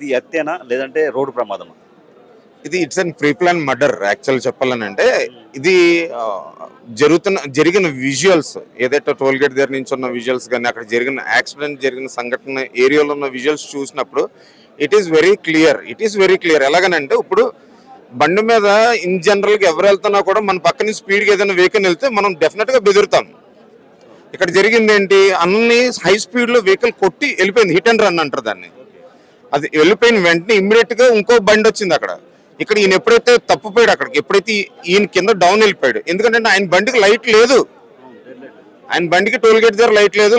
ఇది ఎత్తేనా? లేదంటే రోడ్డు ప్రమాదమా? ఇది it's and pre plan murder actual చెప్పాలని అంటే ఇది జరుగుతున్న జరిగిన విజువల్స్ ఏదైతే టోల్ గేట్ దగ్గర నుంచి ఉన్న విజువల్స్ కానీ అక్కడ జరిగిన యాక్సిడెంట్ జరిగిన సంఘటన ఏరియాలో ఉన్న విజువల్స్ చూసినప్పుడు it is very clear it is very clear ఎలాగనంటే ఇప్పుడు బండి మీద ఇన్ జనరల్గా ఎవరు వెళ్తున్నా కూడా మన పక్కన స్పీడ్గా ఏదైనా వెహికల్ వెళ్తే మనం డెఫినెట్గా బెదురుతాం. ఇక్కడ జరిగింది ఏంటి? అన్ని హై స్పీడ్లో వెహికల్ కొట్టి వెళ్ళిపోయింది హిట్ అండ్ రన్ అంటారు దాన్ని. అది వెళ్ళిపోయిన వెంటనే ఇమ్మీడియట్గా ఇంకో బండి వచ్చింది అక్కడ. ఇక్కడ ఈయన ఎప్పుడైతే తప్పిపోయాడు అక్కడికి ఎప్పుడైతే ఈయన కింద డౌన్ వెళ్ళిపోయాడు. ఎందుకంటే ఆయన బండికి లైట్ లేదు. ఆయన బండికి టోల్ గేట్ దగ్గర లైట్ లేదు.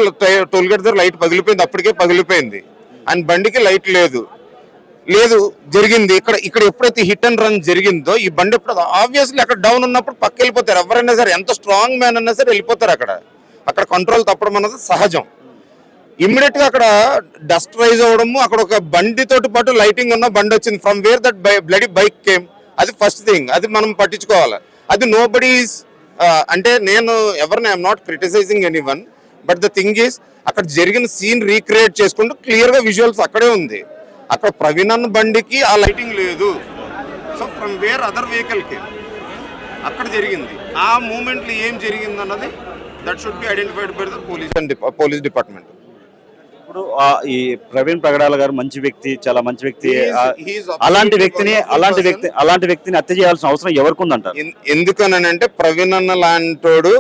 టోల్ గేట్ దగ్గర లైట్ పగిలిపోయింది. అప్పటికే పగిలిపోయింది. ఆయన బండికి లైట్ లేదు. లేదు జరిగింది. ఇక్కడ ఇక్కడ ఎప్పుడైతే హిట్ అండ్ రన్ జరిగిందో ఈ బండి ఎప్పుడు ఆబ్వియస్లీ అక్కడ డౌన్ ఉన్నప్పుడు పక్క వెళ్ళిపోతారు ఎవరైనా సరే ఎంత స్ట్రాంగ్ మ్యాన్ అన్నా సరే వెళ్ళిపోతారు అక్కడ. అక్కడ కంట్రోల్ తప్పడం అన్నది సహజం. ఇమ్మీడియట్గా అక్కడ డస్ట్ రైజ్ అవడము అక్కడ ఒక బండి తోటి పాటు లైటింగ్ ఉన్న బండి వచ్చింది. From where that bloody bike came అది ఫస్ట్ థింగ్ అది మనం పట్టించుకోవాలి. అది నో బడీస్ అంటే నేను ఎవరిని I'm not criticising anyone but the thing is అక్కడ జరిగిన సీన్ రీక్రియేట్ చేసుకుంటూ క్లియర్గా విజువల్స్ అక్కడే ఉంది. అక్కడ ప్రవీణ్ అన్న బండికి ఆ లైటింగ్ లేదు. సో ఫ్రమ్ వేర్ అదర్ వెహికల్కి అక్కడ జరిగింది. ఆ మూమెంట్లో ఏం జరిగింది అన్నది that should be identified by the police police department ఇప్పుడు ఈ ప్రవీణ్ పగడాల గారు మంచి వ్యక్తి చాలా మంచి వ్యక్తి. అలాంటి వ్యక్తిని అలాంటి. వ్యక్తి అలాంటి వ్యక్తిని హత్య చేయాల్సిన అవసరం ఎవరికి ఉందంటారు? ఎన్- ఎందుకనంటే ప్రవీణ్ అన్న లాంటోడు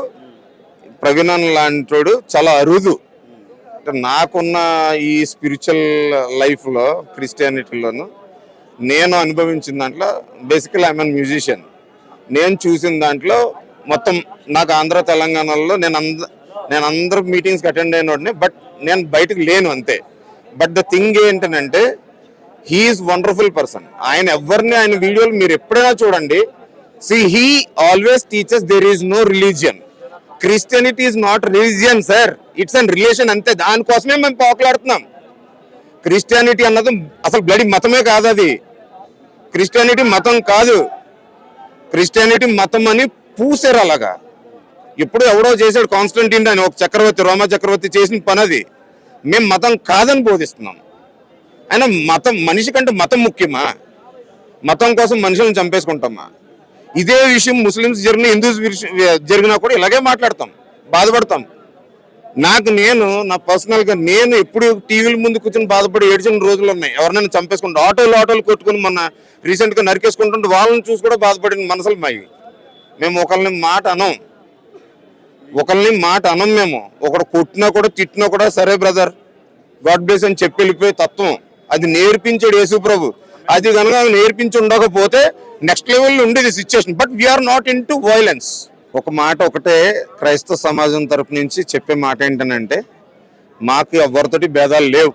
ప్రవీణ్ అన్న లాంటోడు చాలా అరుదు. అంటే నాకున్న ఈ స్పిరిచువల్ లైఫ్లో క్రిస్టియానిటీలోను నేను అనుభవించిన దాంట్లో బేసికల్ ఐఎమ్ మ్యూజిషియన్ నేను చూసిన దాంట్లో మొత్తం నాకు ఆంధ్ర తెలంగాణలో నేను అంద నేను అందరు మీటింగ్స్కి అటెండ్ అయినోడిని బట్ నేను బయటకు లేను అంతే. బట్ ద థింగ్ ఏంటనంటే హీఈస్ వండర్ఫుల్ పర్సన్ ఆయన ఎవరిని ఆయన వీడియోలు మీరు ఎప్పుడైనా చూడండి. See he always teaches there is no religion Christianity is not religion sir it's and relation అంతే. దానికోసమే మేము పోకలాడుతున్నాం. క్రిస్టియానిటీ అన్నది అసలు బ్లడి మతమే కాదు అది. క్రిస్టియానిటీ మతం కాదు. క్రిస్టియానిటీ మతం అని పూసారు అలాగా. ఇప్పుడు ఎవడో చేశాడు కాన్స్టంటీన్ అని ఒక చక్రవర్తి రోమా చక్రవర్తి చేసిన పని అది మేము మతం కాదని బోధిస్తున్నాం. అయినా మతం మనిషి కంటే మతం ముఖ్యమా? మతం కోసం మనుషులను చంపేసుకుంటామా? ఇదే విషయం ముస్లిమ్స్ జరిగిన హిందూస్ విషయం- జరిగినా కూడా ఇలాగే మాట్లాడతాం బాధపడతాం. నాకు నేను నా పర్సనల్గా నేను ఎప్పుడు టీవీల ముందు కూర్చొని బాధపడి ఏడ్చిన రోజులు ఉన్నాయి. ఎవరినైనా చంపేసుకుంటా ఆటోలు ఆటోలు కొట్టుకుని మొన్న రీసెంట్గా నరికేసుకుంటుంటే వాళ్ళని చూసి కూడా బాధపడిన మనసులు మావి మేము ఒకరిని మాట అనం. ఒకరిని మాట అనం మేము. ఒకడు కొట్టినా కూడా తిట్టినా కూడా సరే బ్రదర్ గాడ్ బ్లెస్ అని చెప్పి వెళ్ళిపోయే తత్వం. అది నేర్పించాడు యేసు ప్రభు అది కనుక నేర్పించి ఉండకపోతే నెక్స్ట్ లెవెల్లో ఉండేది situation but we are not into violence ఒక మాట ఒకటే క్రైస్తవ సమాజం తరపు నుంచి చెప్పే మాట ఏంటనంటే మాకు ఎవరితోటి భేదాలు లేవు.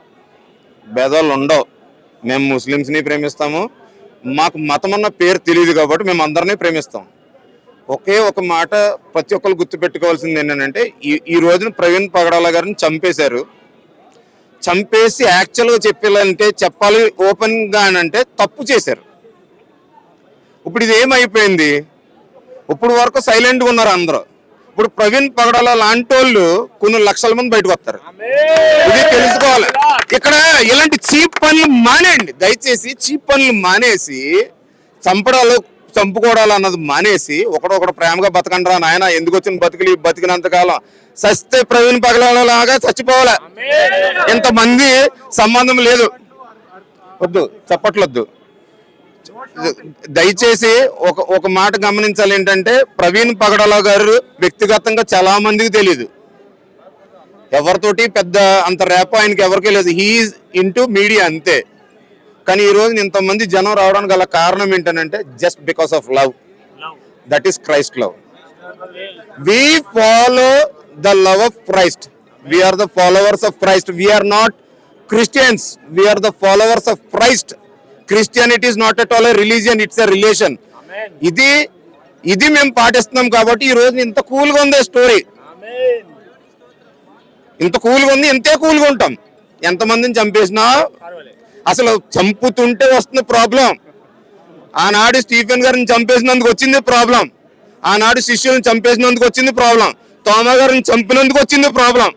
భేదాలు ఉండవు. మేము ముస్లిమ్స్ని ప్రేమిస్తాము. మాకు మతం అన్న పేరు తెలియదు కాబట్టి మేము అందరినీ ప్రేమిస్తాం. ఒకే ఒక మాట ప్రతి ఒక్కరు గుర్తుపెట్టుకోవాల్సింది ఏంటంటే ఈ ఈ రోజున ప్రవీణ్ పగడాల గారిని చంపేశారు. చంపేసి యాక్చువల్గా చెప్పాలంటే చెప్పాలి ఓపెన్గా అంటే తప్పు చేశారు. ఇప్పుడు ఇది ఏమైపోయింది? ఇప్పుడు వరకు సైలెంట్గా ఉన్నారు అందరూ. ఇప్పుడు ప్రవీణ్ పగడాల లాంటి వాళ్ళు కొన్ని లక్షల మంది బయటకు వస్తారు. ఇది తెలుసుకోవాలి. ఇక్కడ ఇలాంటి చీప్ పనులు మానేయండి. దయచేసి చీప్ పనులు మానేసి చంపడాలు చంపుకోవడాలు అన్నది మానేసి ఒకడొకడు ప్రేమగా బతకండి రా నాయన ఎందుకు వచ్చిన బతుకులు బతికినంత కాలం? సస్తే ప్రవీణ్ పగలలాగా చచ్చిపోవాలి? ఇంతమంది సంబంధం లేదు. వద్దు చప్పట్లొద్దు. దయచేసి ఒక ఒక మాట గమనించాలి ఏంటంటే ప్రవీణ్ పగడల గారు వ్యక్తిగతంగా చాలా మందికి తెలియదు ఎవరితోటి పెద్ద అంత రేప ఆయనకి ఎవరికీ లేదు. హీఈస్ ఇంటూ మీడియా అంతే. కానీ ఈ రోజు ఇంతమంది జనం రావడానికి గల కారణం ఏంటంటే just because of love that is Christ love we follow the love of Christ we are the followers of Christ we are not Christians we are the followers of Christ Christianity is not at all a religion it's a relation ఇది ఇది మేము పాటిస్తున్నాం కాబట్టి ఈ రోజు ఇంత కూల్గా ఉంది story ఇంత కూల్గా ఉంది ఇంతే కూల్గా ఉంటాం. ఎంతమందిని చంపేసినా అసలు చంపుతుంటే వస్తుంది ప్రాబ్లం. ఆనాడు స్టీఫెన్ గారిని చంపేసినందుకు వచ్చింది ప్రాబ్లం. ఆనాడు శిష్యులను చంపేసినందుకు వచ్చింది ప్రాబ్లం. తోమ గారిని చంపినందుకు వచ్చింది ప్రాబ్లం.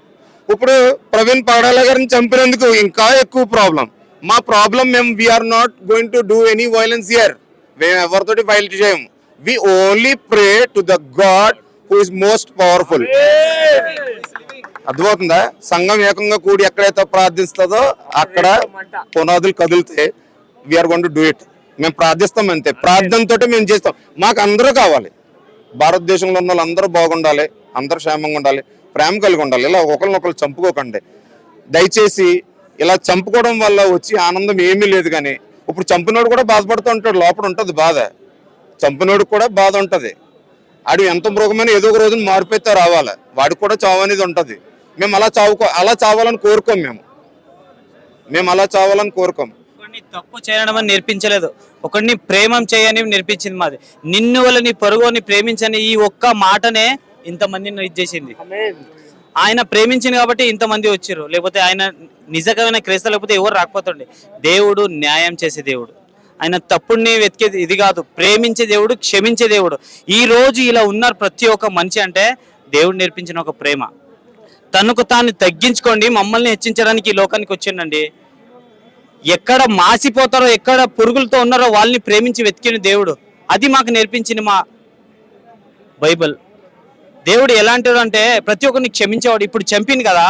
ఇప్పుడు ప్రవీణ్ పగడాల గారిని చంపినందుకు ఇంకా ఎక్కువ ప్రాబ్లం. మా ప్రాబ్లం మేము we are not going to do any violence here మేము ఎవరితోటి వైలెన్స్ చేయము. We only pray to the God who is most powerful అర్థమవుతుందా? సంఘం ఏకంగా కూడి ఎక్కడైతే ప్రార్థిస్తుందో అక్కడ పునాదులు కదిలితే we are gonna do it మేము ప్రార్థిస్తాం అంతే. ప్రార్థనతో మేము చేస్తాం. మాకు అందరూ కావాలి. భారతదేశంలో ఉన్న వాళ్ళందరూ బాగుండాలి. అందరూ క్షేమంగా ఉండాలి. ప్రేమ కలిగి ఉండాలి. ఇలా ఒకరినొకరు చంపుకోకండి. దయచేసి ఇలా చంపుకోవడం వల్ల వచ్చి ఆనందం ఏమీ లేదు కానీ ఇప్పుడు చంపినోడు కూడా బాధపడుతూ ఉంటాడు. లోపల ఉంటుంది బాధ. చంపినోడు కూడా బాధ ఉంటుంది. ఆడు ఎంత మృగమైన ఏదో ఒక రోజున మార్పైతే రావాలి. వాడికి కూడా చావు అనేది ఉంటుంది. మేము అలా చావుకో అలా చావాలని కోరుకోం మేము. మేము అలా చావాలని కోరుకోం. తప్పు చేయడం అని నేర్పించలేదు. ఒకడిని ప్రేమం చేయని నేర్పించింది మాది. నిన్ను వల్ల నీ పొరుగుని ప్రేమించని ఈ ఒక్క మాటనే ఇంతమందిని ఇది చేసింది ఆయన ప్రేమించింది కాబట్టి ఇంతమంది వచ్చారు లేకపోతే ఆయన నిజమైన క్రీస్త లేకపోతే ఎవరు రాకపోతుండే. దేవుడు న్యాయం చేసే దేవుడు. ఆయన తప్పుడిని వెతికేది ఇది కాదు. ప్రేమించే దేవుడు క్షమించే దేవుడు. ఈ రోజు ఇలా ఉన్నారు ప్రతి ఒక్క మనిషి అంటే దేవుడు నేర్పించిన ఒక ప్రేమ. తనకు తాను తగ్గించుకోండి మమ్మల్ని హెచ్చించడానికి ఈ లోకానికి వచ్చిండండి. ఎక్కడ మాసిపోతారో ఎక్కడ పురుగులతో ఉన్నారో వాళ్ళని ప్రేమించి వెతికిన దేవుడు. అది మాకు నేర్పించింది మా బైబిల్. దేవుడు ఎలాంటివాడు అంటే ప్రతి ఒక్కరిని క్షమించేవాడు. ఇప్పుడు చంపింది కదా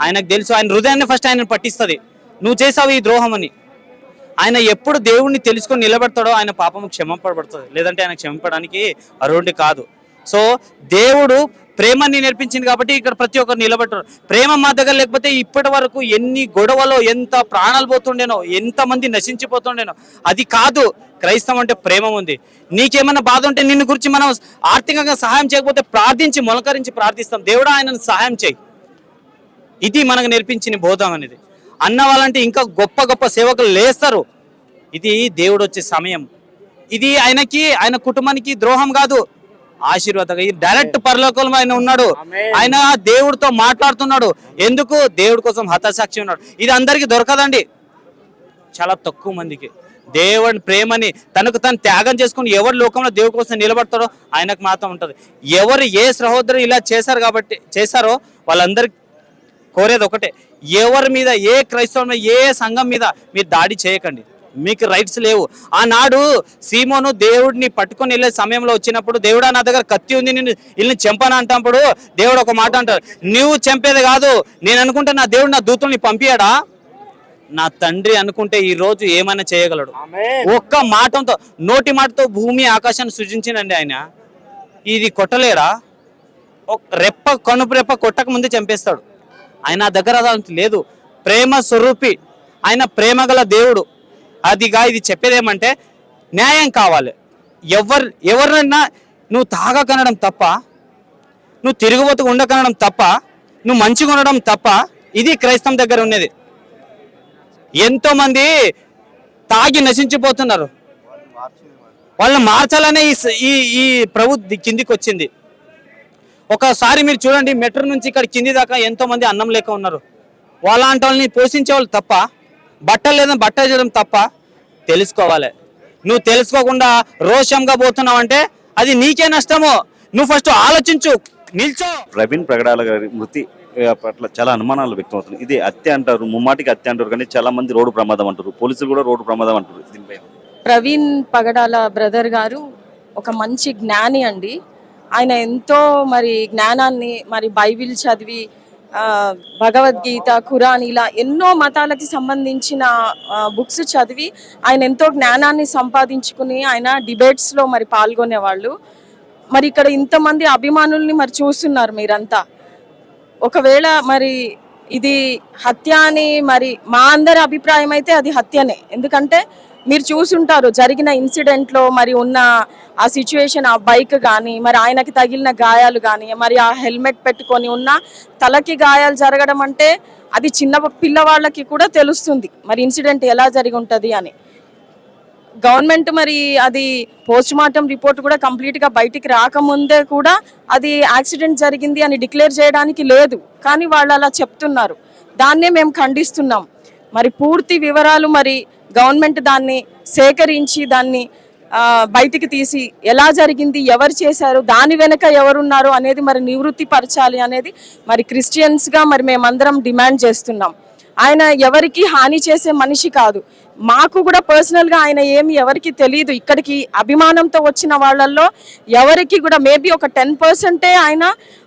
ఆయనకు తెలుసు ఆయన హృదయాన్ని ఫస్ట్ ఆయన పట్టిస్తుంది. నువ్వు చేసావు ఈ ద్రోహం అని ఆయన ఎప్పుడు దేవుడిని తెలుసుకొని నిలబడతాడో ఆయన పాపం క్షమింపబడుతుంది లేదంటే ఆయన క్షమింపడానికి అర్హుడి కాదు. సో దేవుడు ప్రేమని నేర్పించింది కాబట్టి ఇక్కడ ప్రతి ఒక్కరు నిలబెట్టరు ప్రేమ మా దగ్గర లేకపోతే ఇప్పటి వరకు ఎన్ని గొడవలో ఎంత ప్రాణాలు పోతుండేనో ఎంతమంది నశించిపోతుండేనో అది కాదు. క్రైస్తవం అంటే ప్రేమ ఉంది. నీకేమైనా బాధ ఉంటే నిన్ను గురించి మనం ఆర్థికంగా సహాయం చేయకపోతే ప్రార్థించి మొలకరించి ప్రార్థిస్తాం. దేవుడు ఆయనను సహాయం చేయి. ఇది మనకు నేర్పించిన బోధం అనేది. అన్న వాళ్ళంటే ఇంకా గొప్ప గొప్ప సేవకులు లేస్తారు. ఇది దేవుడు వచ్చే సమయం. ఇది ఆయనకి ఆయన కుటుంబానికి ద్రోహం కాదు. ఆశీర్వాదం ఇది డైరెక్ట్ పరలోకంలో ఆయన ఉన్నాడు. ఆయన దేవుడితో మాట్లాడుతున్నాడు. ఎందుకు? దేవుడి కోసం హతసాక్షి ఉన్నాడు. ఇది అందరికీ దొరకదండి. చాలా తక్కువ మందికి. దేవుని ప్రేమని తనకు తను త్యాగం చేసుకుని ఎవరు లోకంలో దేవుడి కోసం నిలబడతారో ఆయనకు మాత్రం ఉంటుంది. ఎవరు ఏ సహోదరు ఇలా చేశారు కాబట్టి చేశారో వాళ్ళందరికీ కోరేది ఒకటే. ఎవరి మీద ఏ క్రైస్తవం ఏ సంఘం మీద మీరు దాడి చేయకండి. మీకు రైట్స్ లేవు. ఆనాడు సీమోను దేవుడిని పట్టుకొని వెళ్ళే సమయంలో వచ్చినప్పుడు దేవుడా నా దగ్గర కత్తి ఉంది నేను వీళ్ళని చంపను అంటప్పుడు దేవుడు ఒక మాట అంటారు నువ్వు చంపేది కాదు నేను అనుకుంటే నా దేవుడు నా దూతుల్ని పంపించాడా నా తండ్రి అనుకుంటే ఈ రోజు ఏమైనా చేయగలడు. ఒక్క మాటంతో నోటి మాటతో భూమి ఆకాశాన్ని సృజించిందండి ఆయన. ఇది కొట్టలేడా? ఒక రెప్ప కనుపు రెప్ప కొట్టక ముందే చంపేస్తాడు. ఆయన దగ్గర లేదు. ప్రేమ స్వరూపి. ఆయన ప్రేమ గల దేవుడు. అదిగా ఇది చెప్పేదేమంటే న్యాయం కావాలి. ఎవరు ఎవరినైనా నువ్వు తాగకనడం తప్ప నువ్వు తిరుగుబోతుకు ఉండకనడం తప్ప నువ్వు మంచిగా ఉండడం తప్ప ఇది క్రైస్తవం దగ్గర ఉన్నది. ఎంతోమంది తాగి నశించిపోతున్నారు. వాళ్ళని మార్చాలనే ఈ ఈ ఈ ప్రభు కిందికి వచ్చింది ఒకసారి మీరు చూడండి మెట్రో నుంచి ఇక్కడ కింది దాకా ఎంతోమంది అన్నం లేక ఉన్నారు. వాళ్ళంటి వాళ్ళని పోషించే వాళ్ళు తప్ప బట్టలు లేదని బట్ట చేయడం తప్ప తెలుసుకోవాలి. నువ్వు తెలుసుకోకుండా రోషంగా పోతున్నావు అంటే అది నీకే నష్టము. నువ్వు ఫస్ట్ ఆలోచించు. నిల్చో. ప్రవీణ్ ప్రగడాల గారి మృతి పట్ల చాలా అనుమానాలు వ్యక్తమవుతున్నాయి. ఇది హత్య అంటారు ముమ్మాటికి హత్య అంటారు కానీ చాలా మంది రోడ్డు ప్రమాదం అంటారు. పోలీసులు కూడా రోడ్డు ప్రమాదం అంటారు దీనిపై. ప్రవీణ్ పగడాల బ్రదర్ గారు ఒక మంచి జ్ఞాని అండి. ఆయన ఎంతో మరి జ్ఞానాన్ని మరి బైబిల్ చదివి భగవద్గీత ఖురాన్ ఇలా ఎన్నో మతాలకి సంబంధించిన బుక్స్ చదివి ఆయన ఎంతో జ్ఞానాన్ని సంపాదించుకుని ఆయన డిబేట్స్లో మరి పాల్గొనేవాళ్ళు. మరి ఇక్కడ ఇంతమంది అభిమానుల్ని మరి చూస్తున్నారు మీరంతా. ఒకవేళ మరి ఇది హత్య అని మరి మా అందరి అభిప్రాయం అయితే అది హత్యనే. ఎందుకంటే మీరు చూసుంటారు జరిగిన ఇన్సిడెంట్లో మరి ఉన్న ఆ సిచ్యువేషన్ ఆ బైక్ కానీ మరి ఆయనకి తగిలిన గాయాలు కానీ మరి ఆ హెల్మెట్ పెట్టుకొని ఉన్న తలకి గాయాలు జరగడం అంటే అది చిన్న పిల్లవాళ్ళకి కూడా తెలుస్తుంది. మరి ఇన్సిడెంట్ ఎలా జరిగి ఉంటుంది అని. గవర్నమెంట్ మరి అది పోస్ట్ మార్టం రిపోర్ట్ కూడా కంప్లీట్గా బయటికి రాకముందే కూడా అది యాక్సిడెంట్ జరిగింది అని డిక్లేర్ చేయడానికి లేదు. కానీ వాళ్ళు అలా చెప్తున్నారు. దాన్నే మేము ఖండిస్తున్నాం. మరి పూర్తి వివరాలు మరి గవర్నమెంట్ దాన్ని సేకరించి దాన్ని బయటికి తీసి ఎలా జరిగింది ఎవరు చేశారు దాని వెనక ఎవరున్నారు అనేది మరి నివృత్తి పరచాలి అనేది మరి క్రిస్టియన్స్గా మరి మేమందరం డిమాండ్ చేస్తున్నాం. ఆయన ఎవరికి హాని చేసే మనిషి కాదు. మాకు కూడా పర్సనల్గా ఆయన ఏమి ఎవరికి తెలియదు ఇక్కడికి అభిమానంతో వచ్చిన వాళ్ళల్లో ఎవరికి కూడా మేబీ ఒక టెన్ పర్సెంటే ఆయన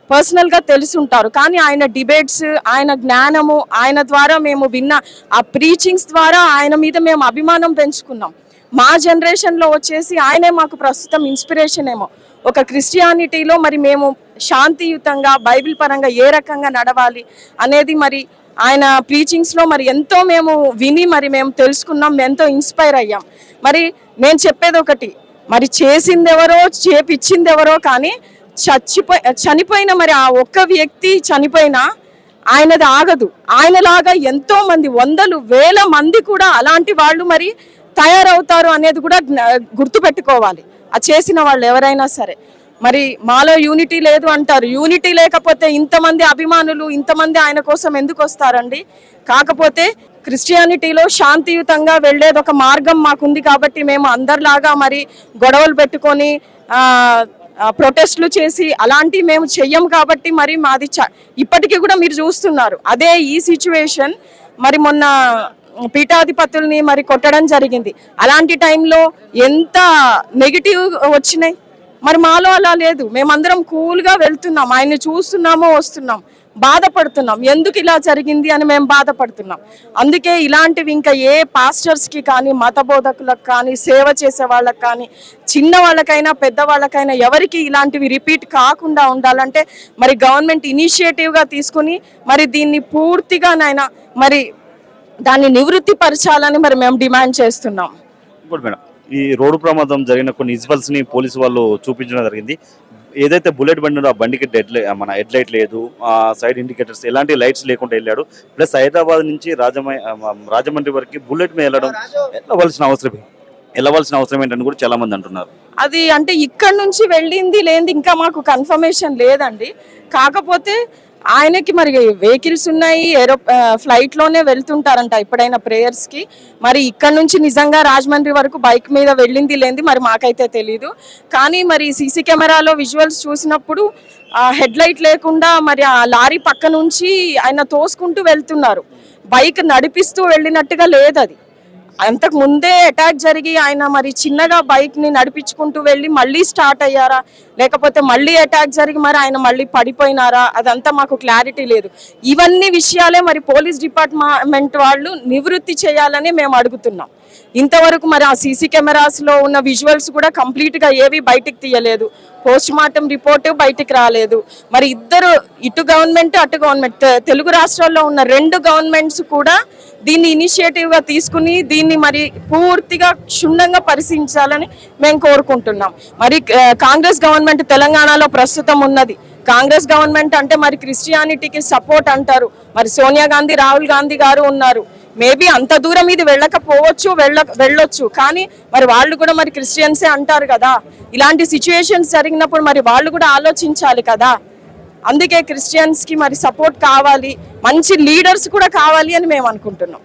పర్సనల్గా తెలుసుంటారు కానీ ఆయన డిబేట్స్ ఆయన జ్ఞానము ఆయన ద్వారా మేము విన్న ఆ ప్రీచింగ్స్ ద్వారా ఆయన మీద మేము అభిమానం పెంచుకున్నాం. మా జనరేషన్లో వచ్చేసి ఆయనే మాకు ప్రస్తుతం ఇన్స్పిరేషన్ ఏమో. ఒక క్రిస్టియానిటీలో మరి మేము శాంతియుతంగా బైబిల్ పరంగా ఏ రకంగా నడవాలి అనేది మరి ఆయన ప్రీచింగ్స్లో మరి ఎంతో మేము విని మరి మేము తెలుసుకున్నాం ఎంతో ఇన్స్పైర్ అయ్యాం. మరి నేను చెప్పేది ఒకటి మరి చేసింది ఎవరో చేపిచ్చింది ఎవరో కానీ చచ్చిపో చనిపోయిన మరి ఆ ఒక్క వ్యక్తి చనిపోయినా ఆయనది ఆగదు. ఆయనలాగా ఎంతో మంది వందలు వేల మంది కూడా అలాంటి వాళ్ళు మరి తయారవుతారు అనేది కూడా గుర్తుపెట్టుకోవాలి. ఆ చేసిన వాళ్ళు ఎవరైనా సరే. మరి మాలో యూనిటీ లేదు అంటారు. యూనిటీ లేకపోతే ఇంతమంది అభిమానులు ఇంతమంది ఆయన కోసం ఎందుకు వస్తారండి? కాకపోతే క్రిస్టియానిటీలో శాంతియుతంగా వెళ్ళేది ఒక మార్గం మాకుంది కాబట్టి మేము అందరిలాగా మరి గొడవలు పెట్టుకొని ప్రొటెస్ట్లు చేసి అలాంటి మేము చెయ్యం కాబట్టి మరి మాది చ- ఇప్పటికీ కూడా మీరు చూస్తున్నారు. అదే ఈ సిచ్యువేషన్ మరి మొన్న పీఠాధిపతుల్ని మరి కొట్టడం జరిగింది. అలాంటి టైంలో ఎంత నెగిటివ్ వచ్చినాయి? మరి మాలో అలా లేదు. మేమందరం కూల్గా వెళ్తున్నాం. ఆయన్ని చూస్తున్నామో వస్తున్నాం. బాధపడుతున్నాం. ఎందుకు ఇలా జరిగింది అని మేము బాధపడుతున్నాం. అందుకే ఇలాంటివి ఇంకా ఏ పాస్టర్స్కి కానీ మత బోధకులకు కానీ సేవ చేసే వాళ్ళకి కానీ చిన్న వాళ్ళకైనా పెద్దవాళ్ళకైనా ఎవరికి ఇలాంటివి రిపీట్ కాకుండా ఉండాలంటే మరి గవర్నమెంట్ ఇనిషియేటివ్గా తీసుకుని మరి దీన్ని పూర్తిగానైనా మరి దాన్ని నివృత్తి పరచాలని మరి మేము డిమాండ్ చేస్తున్నాం. గుడ్ మేడం ఈ రోడ్డు ప్రమాదం జరిగిన కొన్ని విజువల్స్ని పోలీసు వాళ్ళు చూపించడం జరిగింది. ఏదైతే బుల్లెట్ బండి ఉందో ఆ బండికి డెడ్ మన హెడ్ లైట్ లేదు ఆ సైడ్ ఇండికేటర్స్ ఎలాంటి లైట్స్ లేకుండా వెళ్ళాడు. ప్లస్ హైదరాబాద్ నుంచి రాజమ రాజమండ్రి వరకు బుల్లెట్ మీద వెళ్ళడం వెళ్ళవలసిన అవసరం వెళ్ళవలసిన అవసరం ఏంటని కూడా చాలా మంది అంటున్నారు. అది అంటే ఇక్కడ నుంచి వెళ్ళింది లేనిది ఇంకా మాకు కన్ఫర్మేషన్ లేదండి. కాకపోతే ఆయనకి మరి వెహికల్స్ ఉన్నాయి ఏరో ఫ్లైట్లోనే వెళ్తుంటారంట ఎప్పుడైనా ప్రేయర్స్కి మరి ఇక్కడ నుంచి నిజంగా రాజమండ్రి వరకు బైక్ మీద వెళ్ళింది లేనిది మరి మాకైతే తెలీదు. కానీ మరి సీసీ కెమెరాలో విజువల్స్ చూసినప్పుడు హెడ్ లైట్ లేకుండా మరి ఆ లారీ పక్క నుంచి ఆయన తోసుకుంటూ వెళ్తున్నారు. బైక్ నడిపిస్తూ వెళ్ళినట్టుగా లేదు అది అంతకు ముందే అటాక్ జరిగి ఆయన మరి చిన్నగా బైక్ని నడిపించుకుంటూ వెళ్ళి మళ్ళీ స్టార్ట్ అయ్యారా? లేకపోతే మళ్ళీ అటాక్ జరిగి మరి ఆయన మళ్ళీ పడిపోయినారా? అదంతా మాకు క్లారిటీ లేదు. ఇవన్నీ విషయాలే మరి పోలీస్ డిపార్ట్మెంట్ వాళ్ళు నివృత్తి చేయాలని మేము అడుగుతున్నాం. ఇంతవరకు మరి ఆ సీసీ కెమెరాస్లో ఉన్న విజువల్స్ కూడా కంప్లీట్గా ఏవి బయటికి తీయలేదు. పోస్ట్ మార్టం రిపోర్ట్ బయటికి రాలేదు. మరి ఇద్దరు ఇటు గవర్నమెంట్ అటు గవర్నమెంట్. తెలుగు రాష్ట్రాల్లో ఉన్న రెండు గవర్నమెంట్స్ కూడా దీన్ని ఇనిషియేటివ్గా తీసుకుని దీన్ని మరి పూర్తిగా క్షుణ్ణంగా పరిశీలించాలని మేము కోరుకుంటున్నాం. మరి కాంగ్రెస్ గవర్నమెంట్ తెలంగాణలో ప్రస్తుతం ఉన్నది. కాంగ్రెస్ గవర్నమెంట్ అంటే మరి క్రిస్టియానిటీకి సపోర్ట్ అంటారు. మరి సోనియా గాంధీ రాహుల్ గాంధీ గారు ఉన్నారు. మేబీ అంత దూరం ఇది వెళ్ళకపోవచ్చు వెళ్ళ వెళ్ళొచ్చు. కానీ మరి వాళ్ళు కూడా మరి క్రిస్టియన్సే అంటారు కదా. ఇలాంటి సిచ్యుయేషన్స్ జరిగినప్పుడు మరి వాళ్ళు కూడా ఆలోచించాలి కదా. అందుకే క్రిస్టియన్స్కి మరి సపోర్ట్ కావాలి. మంచి లీడర్స్ కూడా కావాలి అని మేము అనుకుంటున్నాం.